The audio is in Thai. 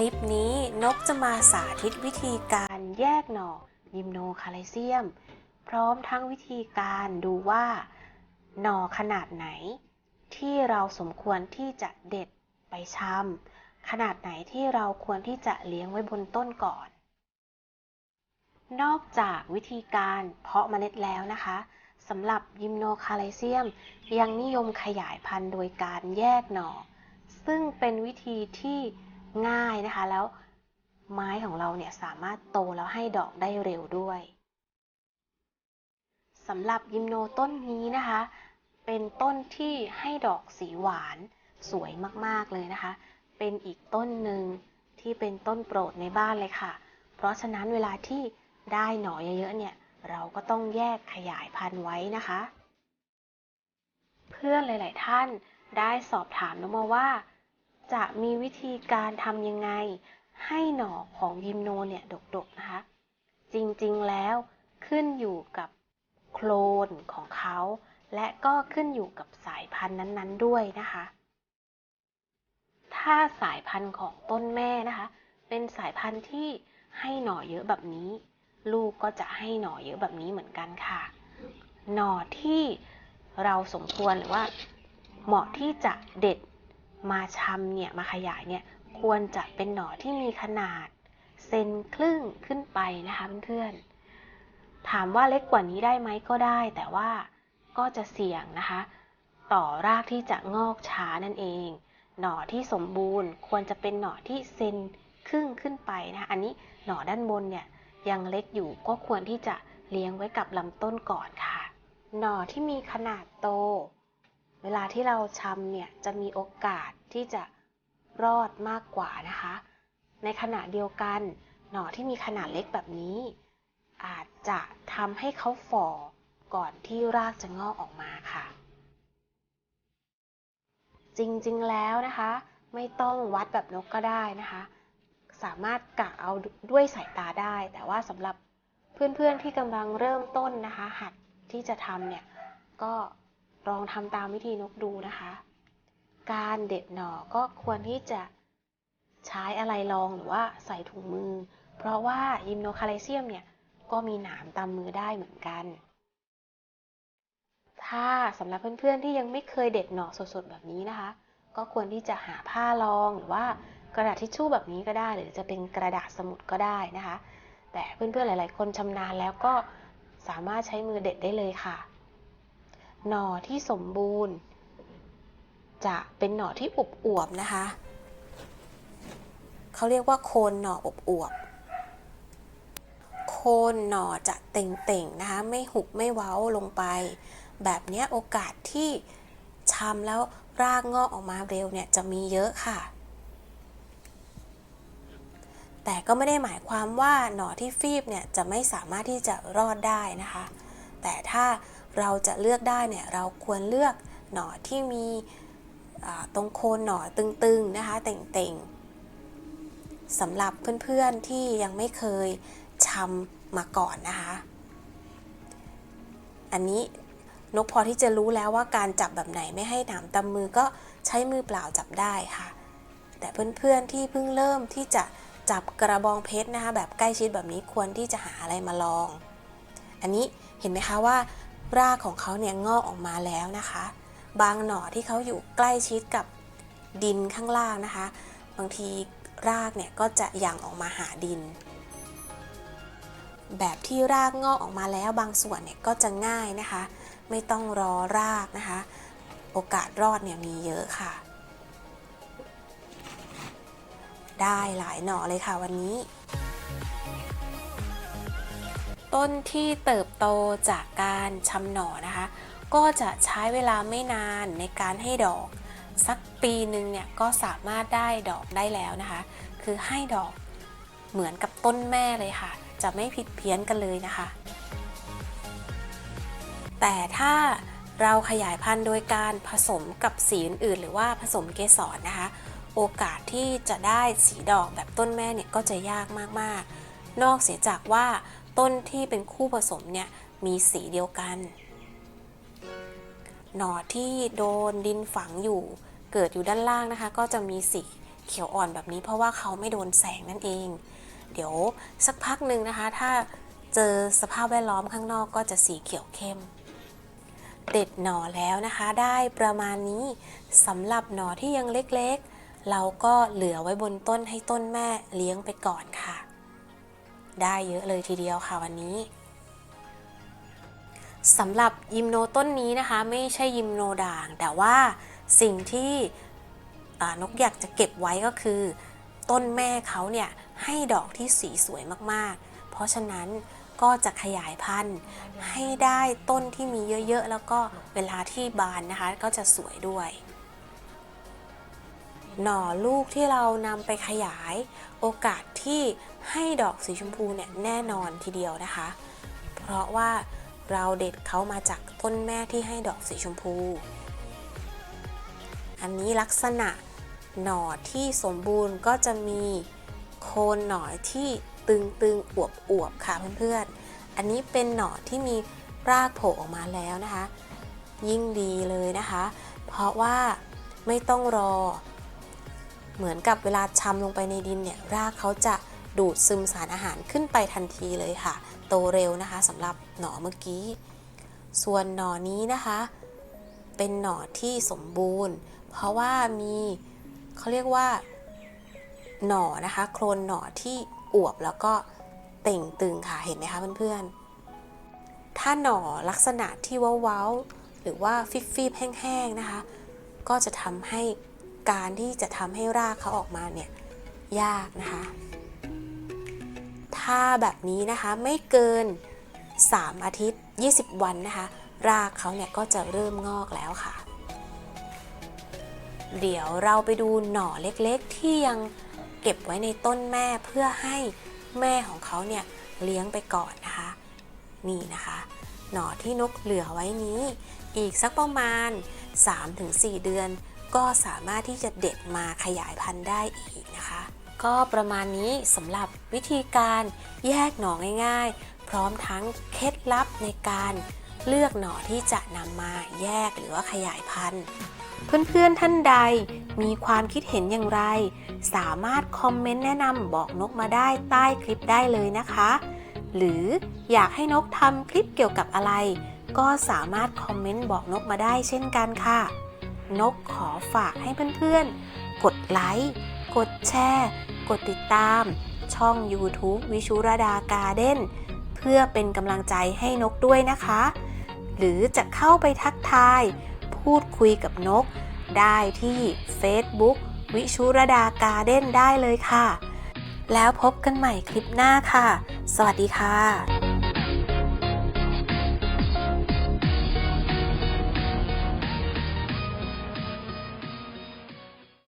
ลิปนี้นกจะมาสาธิตวิธีการแยกหน่อยิมโนคาไลเซียม พร้อมทั้งวิธีการดูว่า หน่อขนาดไหน ที่เราสมควรที่จะเด็ดไปชำขนาดไหนที่เราควรที่จะเลี้ยงไว้บนต้นก่อน นอกจากวิธีการเพาะเมล็ดแล้วนะคะสำหรับยิมโนคาไลเซียม ยังนิยมขยายพันธุ์โดยการแยกหน่อ ซึ่งเป็นวิธีที่ ง่ายนะคะ แล้วไม้ของเราเนี่ยสามารถโตแล้วให้ดอกได้เร็วด้วยสำหรับยิมโนต้นนี้นะคะ เป็นต้นที่ให้ดอกสีหวานสวยมากๆเลยนะคะ เป็นอีกต้นหนึ่งที่เป็นต้นโปรดในบ้านเลยค่ะ เพราะฉะนั้นเวลาที่ได้หน่อเยอะๆเนี่ย เราก็ต้องแยกขยายพันธุ์ไว้นะคะ เพื่อนหลาย ๆ ท่านได้สอบถามนมาว่า จะมีวิธีการทำยังไง ให้หน่อของยิมโนเนี่ยดกๆนะคะ จริงๆแล้วขึ้นอยู่กับโคลนของเขา และก็ขึ้นอยู่กับสายพันธุ์นั้นๆด้วยนะคะ ถ้าสายพันธุ์ของต้นแม่นะคะ เป็นสายพันธุ์ที่ให้หน่อเยอะแบบนี้ ลูกก็จะให้หน่อเยอะแบบนี้เหมือนกันค่ะ หน่อที่เราสมควรหรือว่า เหมาะที่จะเด็ด มาชำเนี่ยมาขยายเนี่ยควรจะเป็นหน่อที่มีขนาดเซนครึ่งขึ้นไปนะคะเพื่อนๆ ถามว่าเล็กกว่านี้ได้ไหมก็ได้ แต่ว่าก็จะเสี่ยงนะคะ ต่อรากที่จะงอกช้านั่นเอง หน่อที่สมบูรณ์ควรจะเป็นหน่อที่เซนครึ่งขึ้นไปนะคะอันนี้หน่อด้านบนเนี่ยยังเล็กอยู่ก็ควรที่จะเลี้ยงไว้กับลำต้นก่อนค่ะ หน่อที่มีขนาดโต เวลาที่เราชำเนี่ยจะมีโอกาสที่จะรอดมากกว่านะคะ ในขณะเดียวกันหน่อที่มีขนาดเล็กแบบนี้ อาจจะทำให้เขาฝ่อก่อนที่รากจะงอกออกมาค่ะ จริงๆแล้วนะคะ ไม่ต้องวัดแบบนกก็ได้นะคะ สามารถกะเอาด้วยสายตาได้ แต่ว่าสำหรับเพื่อนๆที่กำลังเริ่มต้นนะคะ หัดที่จะทำเนี่ยก็ ลองทำตามวิธีนกดูนะคะ การเด็ดหน่อก็ควรที่จะใช้อะไรรองหรือว่าใส่ถุงมือ เพราะว่ายิมโนคาไลเซียมเนี่ยก็มีหนามตามมือได้เหมือนกัน ถ้าสำหรับเพื่อนๆที่ยังไม่เคยเด็ดหน่อสดๆแบบนี้นะคะ ก็ควรที่จะหาผ้ารองหรือว่ากระดาษทิชชู่แบบนี้ก็ได้ หรือจะเป็นกระดาษสมุดก็ได้นะคะ แต่เพื่อนๆหลาย ๆ คนชำนาญแล้วก็สามารถใช้มือเด็ดได้เลยค่ะ หน่อที่สมบูรณ์ จะเป็นหน่อที่อบอวบนะคะ เขาเรียกว่าโคนหน่ออบอวบ โคนหน่อจะเต่งๆนะคะ ไม่หุบไม่เว้าลงไป แบบนี้โอกาสที่ชำแล้วรากงอกออกมาเร็วเนี่ยจะมีเยอะค่ะ แต่ก็ไม่ได้หมายความว่าหน่อที่ฟีบเนี่ยจะไม่สามารถที่จะรอดได้นะคะ แต่ถ้า เราจะเลือกได้เนี่ยเราควรเลือกหน่อที่มีตรงโคนหน่อตึงๆนะคะเต่งๆสำหรับเพื่อนๆที่ยังไม่เคยชำมาก่อนนะคะ อันนี้นกพอที่จะรู้แล้วว่าการจับแบบไหนไม่ให้หนามตำมือก็ใช้มือเปล่าจับได้ค่ะ แต่เพื่อนๆที่เพิ่งเริ่มที่จะจับกระบองเพชรนะคะแบบใกล้ชิดแบบนี้ควรที่จะหาอะไรมาลอง อันนี้เห็นไหมคะว่า รากของเขาเนี่ยงอกออกมาแล้วนะคะ บางหน่อที่เขาอยู่ใกล้ชิดกับดินข้างล่างนะคะ บางทีรากเนี่ยก็จะหยั่งออกมาหาดิน แบบที่รากงอกออกมาแล้วบางส่วนเนี่ยก็จะง่ายนะคะ ไม่ต้องรอรากนะคะ โอกาสรอดเนี่ยมีเยอะค่ะ ได้หลายหน่อเลยค่ะวันนี้ ต้นที่เติบโตจากการชำหน่อนะคะ ก็จะใช้เวลาไม่นานในการให้ดอก สักปีหนึ่งเนี่ยก็สามารถได้ดอกได้แล้วนะคะ คือให้ดอกเหมือนกับต้นแม่เลยค่ะ จะไม่ผิดเพี้ยนกันเลยนะคะ แต่ถ้าเราขยายพันธุ์โดยการผสมกับสีอื่นๆ หรือว่าผสมเกสรนะคะ โอกาสที่จะได้สีดอกแบบต้นแม่เนี่ยก็จะยากมากๆ นอกเสียจากว่า ต้นที่เป็นคู่ผสมเนี่ยมีสีเดียวกัน หน่อที่โดนดินฝังอยู่เกิดอยู่ด้านล่างนะคะ ก็จะมีสีเขียวอ่อนแบบนี้เพราะว่าเขาไม่โดนแสงนั่นเอง เดี๋ยวสักพักหนึ่งนะคะ ถ้าเจอสภาพแวดล้อมข้างนอกก็จะสีเขียวเข้ม เด็ดหน่อแล้วนะคะ ได้ประมาณนี้สำหรับหน่อที่ยังเล็กๆ เราก็เหลือไว้บนต้นให้ต้นแม่เลี้ยงไปก่อนค่ะ ได้เยอะเลยทีเดียวค่ะวันนี้สำหรับยิมโนต้นนี้นะคะ ไม่ใช่ยิมโนด่าง แต่ว่าสิ่งที่นกอยากจะเก็บไว้ก็คือ ต้นแม่เขาเนี่ยให้ดอกที่สีสวยมากๆ เพราะฉะนั้นก็จะขยายพันธุ์ให้ได้ต้นที่มีเยอะๆ แล้วก็เวลาที่บานนะคะก็จะสวยด้วย หน่อลูกที่เรานำไปขยาย โอกาส ที่ให้ดอกสีชมพูเนี่ยแน่นอนทีเดียวนะคะ เพราะว่าเราเด็ดเขามาจากต้นแม่ที่ให้ดอกสีชมพู อันนี้ลักษณะหน่อที่สมบูรณ์ก็จะมีโคนหน่อที่ตึงๆอวบๆค่ะเพื่อนๆ อันนี้เป็นหน่อที่มีรากโผล่ออกมาแล้วนะคะ ยิ่งดีเลยนะคะ เพราะว่าไม่ต้องรอ เหมือนกับเวลาชำลงไปในดินเนี่ยรากเขาจะดูดซึมสารอาหารขึ้นไปทันทีเลยค่ะ โตเร็วนะคะสำหรับหน่อเมื่อกี้ ส่วนหน่อนี้นะคะ เป็นหน่อที่สมบูรณ์ เพราะว่ามีเขาเรียกว่าหน่อนะคะโคลนหน่อที่อวบแล้วก็เต่งตึงค่ะเห็นไหมคะเพื่อนๆ ถ้าหน่อลักษณะที่เว้าๆหรือว่าฟิบๆแห้งๆนะคะ ก็จะทำให้ การที่จะทำให้รากเขาออกมาเนี่ยยากนะคะ ถ้าแบบนี้นะคะไม่เกิน 3 อาทิตย์ 20 วันนะคะ รากเขาเนี่ยก็จะเริ่มงอกแล้วค่ะ เดี๋ยวเราไปดูหน่อเล็กๆ ที่ยังเก็บไว้ในต้นแม่เพื่อให้แม่ของเขาเนี่ยเลี้ยงไปก่อนนะคะ นี่นะคะ หน่อที่นกเหลือไว้นี้ อีกสักประมาณ 3-4 เดือน ก็สามารถที่จะเด็ดมาขยายพันธุ์ได้อีกนะคะ ก็ประมาณนี้สำหรับวิธีการแยกหน่อง่าย ๆ พร้อมทั้งเคล็ดลับในการเลือกหน่อที่จะนำมาแยกหรือว่าขยายพันธุ์ เพื่อนๆท่านใดมีความคิดเห็นอย่างไร สามารถคอมเมนต์แนะนำบอกนกมาได้ใต้คลิปได้เลยนะคะ หรืออยากให้นกทำคลิปเกี่ยวกับอะไร ก็สามารถคอมเมนต์บอกนกมาได้เช่นกันค่ะ นกขอฝากให้เพื่อนๆ กดไลค์ กดแชร์ กดติดตาม ช่อง YouTube วิชุรดาการเด้น เพื่อเป็นกำลังใจให้นกด้วยนะคะ หรือจะเข้าไปทักทาย พูดคุยกับนก ได้ที่ Facebook วิชุรดาการเด้นได้เลยค่ะ แล้วพบกันใหม่คลิปหน้าค่ะ สวัสดีค่ะ